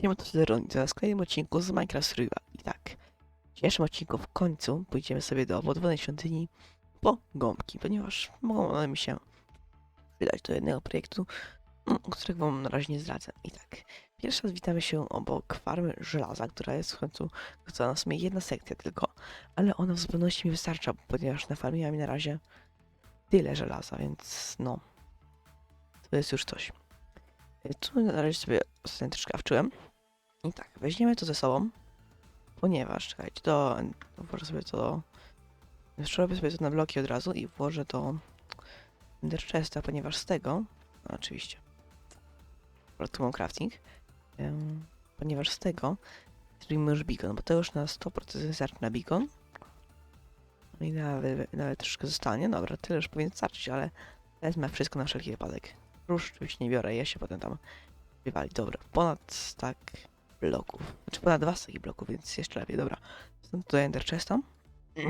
Siema, to. W kolejnym odcinku z Minecraft Survival. I tak, w pierwszym odcinku w końcu pójdziemy sobie do podwodnej świątyni po gąbki, ponieważ mogą one mi się przydać do jednego projektu, mm, którego wam na razie nie zdradzę. I tak, pierwszy raz witamy się obok farmy żelaza, która jest w końcu, to w sumie jedna sekcja tylko, ale ona w zupełności mi wystarcza, ponieważ na farmie mam na razie tyle żelaza, więc no, to jest już coś. Y, Tu na razie sobie troszkę awczyłem. I tak, weźmiemy to ze sobą, ponieważ, czekajcie, to włożę sobie to, zrobię sobie to na bloki od razu i włożę to Ender Chesta, ponieważ z tego, no oczywiście, tu mam crafting, em, ponieważ z tego zrobimy już beacon, bo to już na 100% wystarczy na beacon. No i nawet, nawet troszkę zostanie, dobra, tyle już powinien starczyć, ale wezmę wszystko na wszelki wypadek. Róż oczywiście nie biorę, ja się potem tam wywali. Dobra, ponad stack bloków. Znaczy ponad dwa staki bloków, więc jeszcze lepiej, dobra. Stąd tutaj Ender Chesta.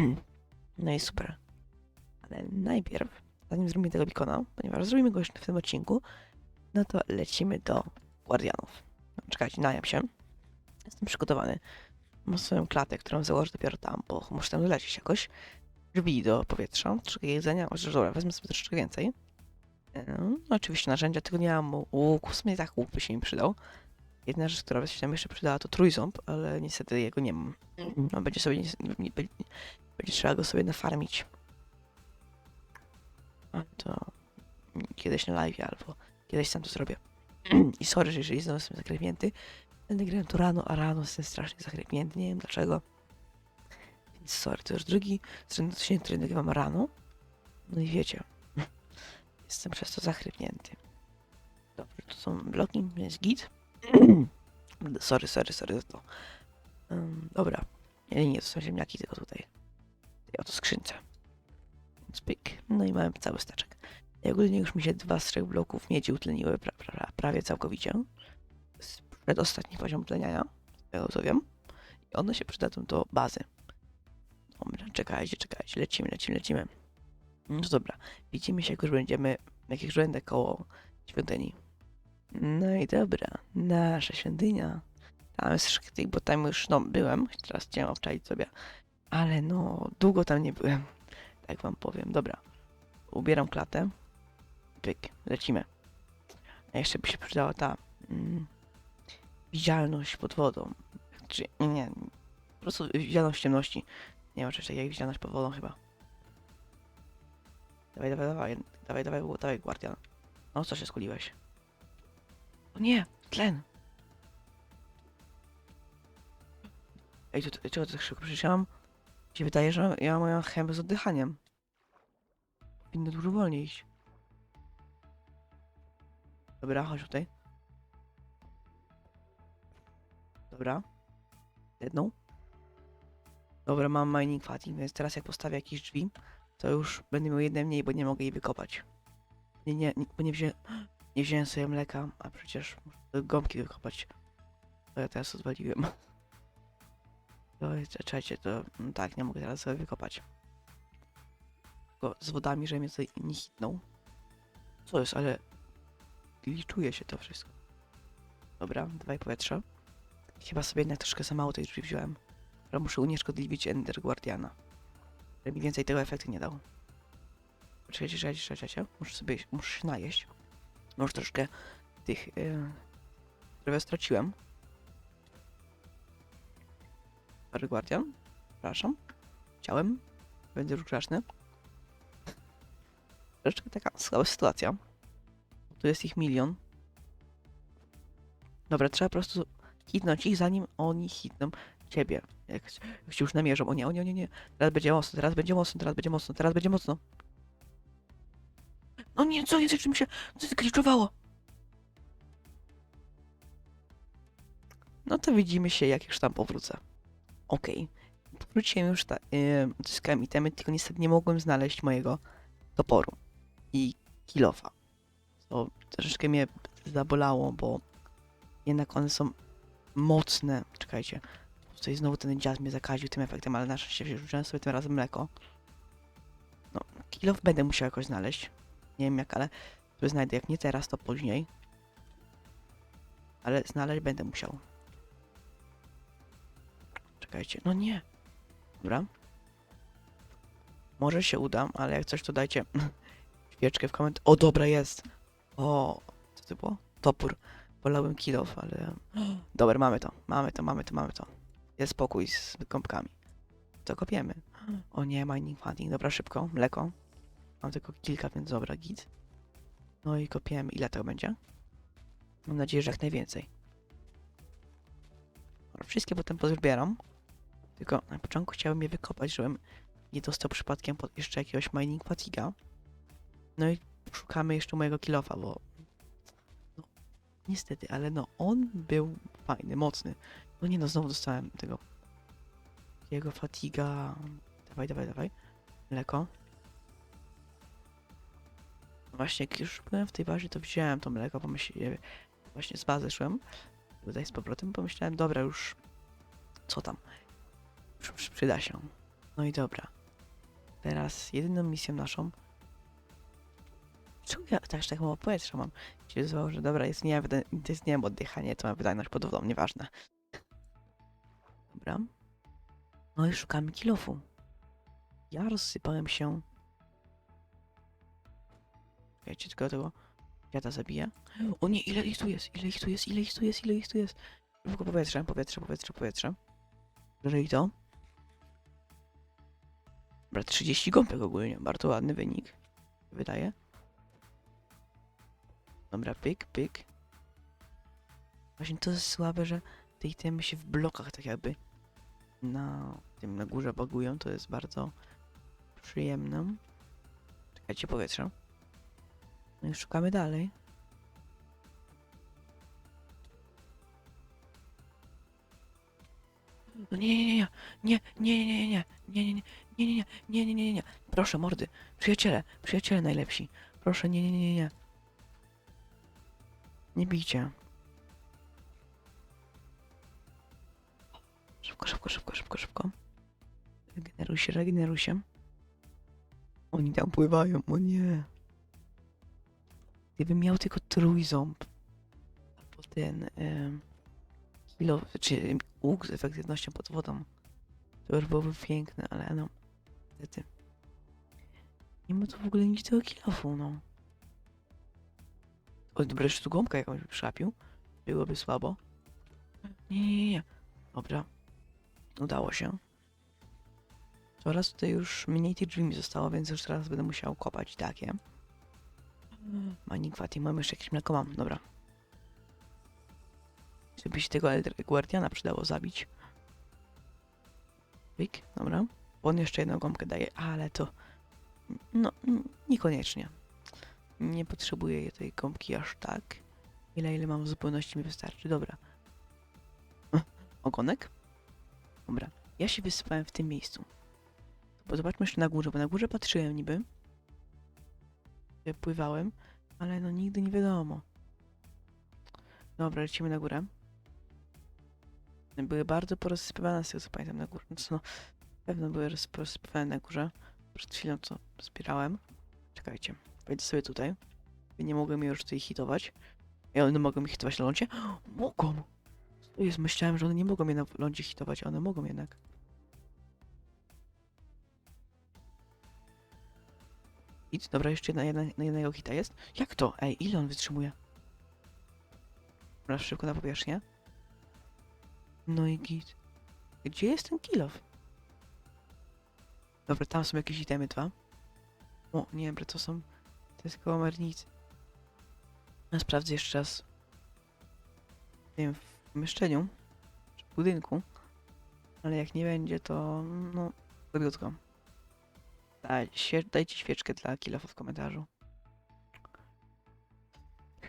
No i super. Ale najpierw, zanim zrobimy tego beacona, ponieważ zrobimy go jeszcze w tym odcinku, no to lecimy do Guardianów. No, czekajcie, najam się. Jestem przygotowany. Mam swoją klatę, którą założę dopiero tam, bo muszę tam dolecieć jakoś. Drzwi do powietrza, troszkę jedzenia, chociaż dobra, wezmę sobie troszeczkę więcej. No, oczywiście narzędzia tego nie mam. Łuk, w sumie tak łuk by się mi przydał. Jedna rzecz, która by się nam jeszcze przydała, to trójząb, ale niestety jego nie mam. No, będzie sobie, będzie, będzie trzeba go sobie nafarmić. A to kiedyś na live albo kiedyś sam to zrobię. I sorry, że jeżeli znowu jestem zachrypnięty. Będę grałem to rano, a rano jestem strasznie zachrypnięty, nie wiem dlaczego. Więc sorry, to już drugi odcinek, który nagrywam rano. No i wiecie, jestem przez to zachrypnięty. Dobrze, to są bloki, jest git. sorry, sorry, sorry za to. Um, dobra. Nie, nie, to są ziemniaki tylko tutaj. Tej oto skrzynce. Pyk. No i mamy cały staczek. I ogólnie już mi się dwa z trzech bloków miedzi utleniły pra, pra, pra, prawie całkowicie. To przedostatni poziom tleniania, tego co wiem. I one się przydadzą do bazy. Dobra, czekajcie, czekajcie, lecimy, lecimy, lecimy. No dobra, widzimy się, jak już będziemy, jak już będę koło świątyni. No i dobra, nasza świątynia. Tam jest szkitek, bo tam już, no, byłem, teraz chciałem obczaić sobie, ale no, długo tam nie byłem, tak wam powiem. Dobra, ubieram klatę, pyk, lecimy. A jeszcze by się przydała ta mm, widzialność pod wodą, czy, nie, nie, po prostu widzialność ciemności. Nie ma czegoś takiego jak widzialność pod wodą chyba. Dawaj, dawaj, dawaj, dawaj, dawaj, dawaj, guardian. No, co się skuliłeś? O nie, tlen. Ej, to, to, czego to tak szybko? Przecież ja mam... Się wydaje, że ja mam chemię z oddychaniem. Powinno dużo wolniej iść. Dobra, chodź tutaj. Dobra. Jedną. Dobra, mam mining fatigue, więc teraz jak postawię jakieś drzwi, to już będę miał jedne mniej, bo nie mogę jej wykopać. Nie, nie, nie bo nie wziąłem, nie wziąłem sobie mleka, a przecież gąbki wykopać. To ja teraz odwaliłem. To czekajcie, to no tak, nie mogę teraz sobie wykopać. Tylko z wodami, że mnie tutaj nie hitną. Co jest, ale liczuje się to wszystko. Dobra, dawaj powietrze. Chyba sobie jednak troszkę za mało tej drzwi wziąłem. Ale muszę unieszkodliwić Ender Guardiana. Żeby mi więcej tego efektu nie dał. Czekajcie, czekajcie, czekajcie. Muszę sobie, muszę się najeść. Może troszkę tych yy, prawie straciłem. Stary Guardian. Przepraszam. Chciałem. Będę już grzeczny. Troszeczkę taka słaba sytuacja. Tu jest ich milion. Dobra, trzeba po prostu hitnąć ich, zanim oni hitną ciebie. Jak, jak się już namierzą. O nie, o nie, o nie, nie. Teraz będzie mocno, teraz będzie mocno, teraz będzie mocno, teraz będzie mocno. No nie, co jest, jeszcze mi się zgliczowało. No to widzimy się, jak już tam powrócę. Okej. Powróciłem już, ta, yy, zyskałem itemy, tylko niestety nie mogłem znaleźć mojego toporu i kilofa. To troszeczkę mnie zabolało, bo jednak one są mocne. Czekajcie. Tutaj znowu ten dziad mnie zakaził tym efektem, ale na szczęście wziąłem sobie tym razem mleko. No, kilof będę musiał jakoś znaleźć. Nie wiem jak, ale to znajdę. Jak nie teraz, to później. Ale znaleźć będę musiał. Czekajcie, no nie. Dobra. Może się uda, ale jak coś to dajcie świeczkę w komentarzu. O, dobra, jest. O, co to było? Topór. Wolałbym kilof, ale... Dobra, mamy to, mamy to, mamy to, mamy to. Jest spokój z gąbkami. To kopiemy. O nie, mining funding. Dobra, szybko. Mleko. Mam tylko kilka, więc dobra, git. No i kopiemy. Ile to będzie? Mam nadzieję, że jak najwięcej. Wszystkie potem pozbieram. Tylko na początku chciałbym je wykopać, żebym nie dostał przypadkiem pod jeszcze jakiegoś mining fatiga. No i szukamy jeszcze mojego kilofa, bo... No, niestety, ale no, on był fajny, mocny. No nie no, znowu dostałem tego... Jego fatiga... Dawaj, dawaj, dawaj. Mleko. Właśnie, jak już byłem w tej bazie, to wziąłem to mleko, pomyślałem... Właśnie z bazy szłem. Tutaj z powrotem pomyślałem, dobra, już... Co tam? Już, przyda się. No i dobra. Teraz jedyną misją naszą... Czemu ja też tak mało powietrza mam? Się że dobra, jest nie, jest nie oddychanie, to mam wydajność pod wodą, nieważne. Dobra. No i szukamy kilofu. Ja rozsypałem się. Wiecie, tylko tego wiata zabiję. O nie, ile ich tu jest, ile ich tu jest, ile ich tu jest, ile ich tu jest. Tylko powietrze, powietrze, powietrze, powietrze. Biorę i to. Dobra, 30 gąbek ogólnie, bardzo ładny wynik. Wydaje. Dobra, pyk, pyk. Właśnie to jest słabe, że te itemy się w blokach tak jakby na tym na górze bagują, to jest bardzo przyjemne. Czekajcie, powietrze. No i szukamy dalej. No nie, nie, nie, nie, nie, nie, nie, nie, nie, nie, nie, nie, nie, nie, nie, nie, proszę, mordy, przyjaciele, przyjaciele najlepsi, proszę, nie, nie, nie, nie, nie bijcie. Szybko, szybko, szybko, szybko, szybko. Regeneruj się, regeneruj się. Oni tam pływają, o nie. Gdybym miał tylko trójząb, albo ten em, kilo, czy łuk z efektywnością pod wodą, to byłoby piękne, ale no, niestety. Nie ma tu w ogóle nic tego kilofu, no. O, dobra, jeszcze tu gąbka jakąś by przyczapił. Byłoby słabo. Nie, nie, nie. Dobra. Udało się. Coraz tutaj już mniej tych drzwi mi zostało, więc już teraz będę musiał kopać takie. Mining Fati, mam jeszcze jakieś mleko, mam, dobra. Żeby się tego Elder Guardiana przydało zabić. Wik, dobra. On jeszcze jedną gąbkę daje, ale to... No, niekoniecznie. Nie potrzebuję tej gąbki aż tak. Ile, ile mam w zupełności mi wystarczy, dobra. Ogonek? Dobra, ja się wysypałem w tym miejscu. Zobaczmy jeszcze na górze, bo na górze patrzyłem niby. Pływałem, ale no nigdy nie wiadomo. Dobra, lecimy na górę. Były bardzo porozsypywane z tego co pamiętam na górze. Co, no, pewno były roz- porozsypywane na górze. Przed chwilą co zbierałem. Czekajcie, wejdę sobie tutaj. Nie mogłem już tutaj hitować. I one mogą mi hitować na lądzie? Mogą! Jest, myślałem, że one nie mogą mnie na lądzie hitować, a one mogą jednak. Hit, dobra, jeszcze jedna, na jednego hita jest. Jak to? Ej, ile on wytrzymuje? Dobra, szybko na powierzchnię. No i git. Gdzie jest ten kilof? Dobra, tam są jakieś itemy dwa. O, nie wiem, to są... To jest kołomernicy. Ja sprawdzę jeszcze raz. Nie wiem, w pomieszczeniu. Czy w budynku. Ale jak nie będzie, to... No, krótko. Daj, świe- dajcie świeczkę dla kilofa w komentarzu.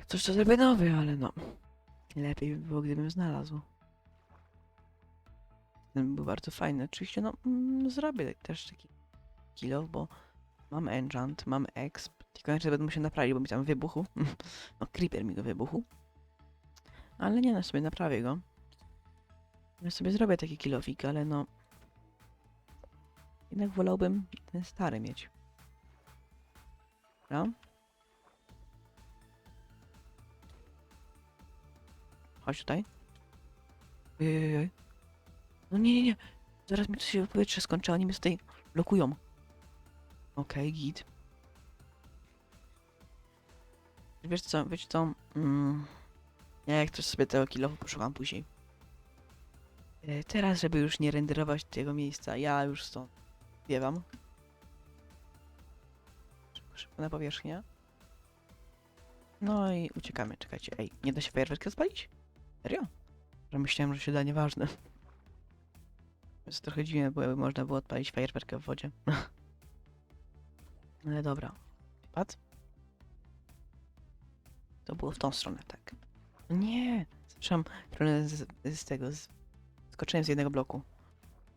Coś to zrobię nowy, ale no. Lepiej by było, gdybym znalazł. Ten by był bardzo fajny. Oczywiście, no, mm, zrobię też taki kilof, bo mam enchant, mam exp. Tylko jeszcze będę musiał naprawić, bo mi tam wybuchł. no, creeper mi go wybuchł. Ale nie, no sobie naprawię go. Ja sobie zrobię taki kilofik, ale no... Jednak wolałbym ten stary mieć. Dobra. Chodź tutaj. Ojej, No nie, nie, nie. Zaraz mi tu się powietrze skończy, oni mnie tutaj blokują. Okej, git. Wiesz co, wiesz co? Mm, ja jak też sobie tego kilofu poszukam później. E, Teraz, żeby już nie renderować tego miejsca, ja już stąd zwiewam. Szybko, szybko na powierzchnię. No i uciekamy, czekajcie. Ej, nie da się fajerwerka spalić? Serio? Że myślałem, że się da, nieważne. Jest trochę dziwne, bo można było odpalić fajerwerkę w wodzie. Ale dobra. Padł? To było w tą stronę, tak. Nie! Trochę z, z tego, z, skoczyłem z jednego bloku.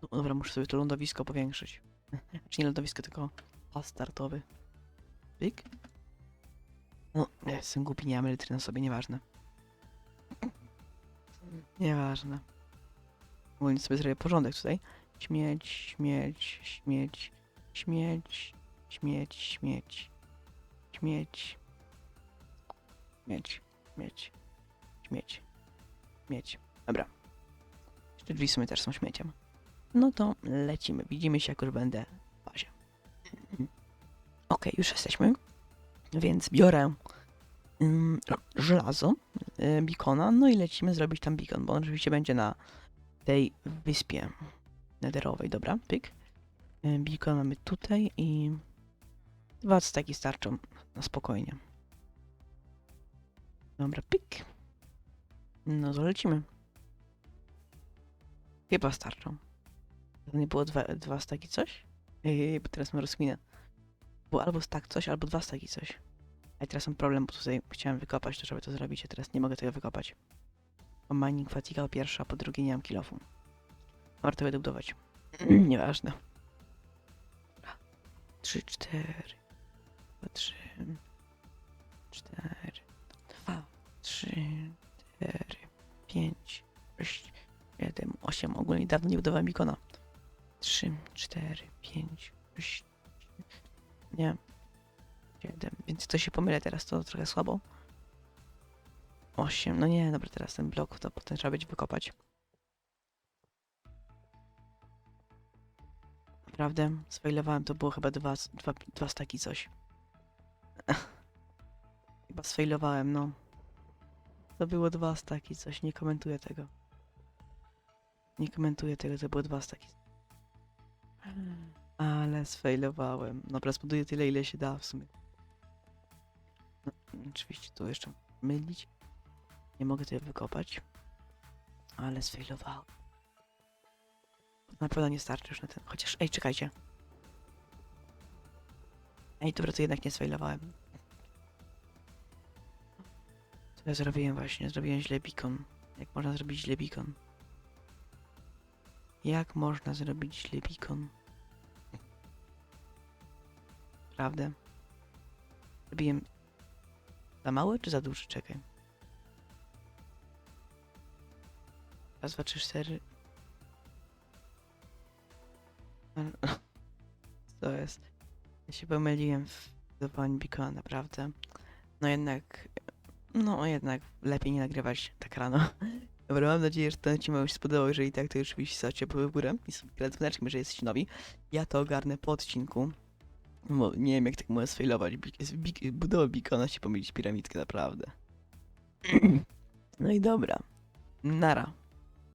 No, dobra, muszę sobie to lądowisko powiększyć. Znaczy nie lądowisko, tylko pas startowy. Pyk. No, nie, jestem głupi, nie mam na sobie, nieważne. Nieważne. Ogólnie sobie zrobię porządek tutaj. Śmieć, śmieć, śmieć, śmieć, śmieć, śmieć, śmieć, śmieć, śmieć, śmieć, śmieć. Dobra. Jeszcze drzwi w sumie też są śmieciem. No to lecimy. Widzimy się, jak już będę w bazie. Okej, już jesteśmy. Więc biorę ym, żelazo, y, bikona, no i lecimy zrobić tam bikon, bo on oczywiście będzie na tej wyspie nederowej. Dobra, pyk. Y, Bikon mamy tutaj i dwa staki starczą na spokojnie. Dobra, pyk. No to lecimy. Chyba starczą. Nie było dwa, dwa staki coś? Ej, bo teraz mam rozkminę. Było albo stak coś, albo dwa staki coś. A teraz mam problem, bo tutaj chciałem wykopać to, żeby to zrobić, a teraz nie mogę tego wykopać. Bo mining fatiga po pierwsze, a po drugie nie mam kilofu. Warto będę budować. Nieważne. Dobra. Trzy, cztery. Dwa, trzy. Cztery. Dwa, trzy, cztery, pięć, sześć, siedem, osiem. Ogólnie dawno nie budowałem ikona. Trzy, cztery, pięć, sześć, nie. Siedem. Więc to się pomylę teraz, to trochę słabo. Osiem. No nie, dobra, teraz ten blok to potem trzeba będzie wykopać. Naprawdę, sfailowałem, to było chyba dwa, dwa, dwa staki coś. chyba sfailowałem, no. To było dwa staki coś, nie komentuję tego. Nie komentuję tego, to było dwa staki. Ale sfailowałem. Dobra, zbuduję tyle, ile się da w sumie. No, oczywiście tu jeszcze mylić. Nie mogę tego wykopać. Ale sfailowałem. Na pewno nie starczy już na ten. Chociaż, ej, czekajcie. Ej, dobra, to jednak nie sfailowałem. Co ja zrobiłem właśnie? Zrobiłem źle beacon. Jak można zrobić źle beacon? Jak można zrobić źle beacon? Prawda? Zrobiłem za mały czy za duży? Czekaj. Raz, dwa, trzy, cztery. Co jest? Ja się pomyliłem w budowaniu Beacona, naprawdę. No jednak, no jednak lepiej nie nagrywać tak rano. Dobra, mam nadzieję, że ten odcinek Wam się spodobał. Jeżeli tak, to już oczywiście stawcie w górę i dzwoneczkiem, jeżeli jesteście nowi. Ja to ogarnę po odcinku. Bo nie wiem, jak tak mogę sfailować. Bik- bik- Budowę Beacona się pomylić piramidkę, naprawdę. No i dobra. Nara.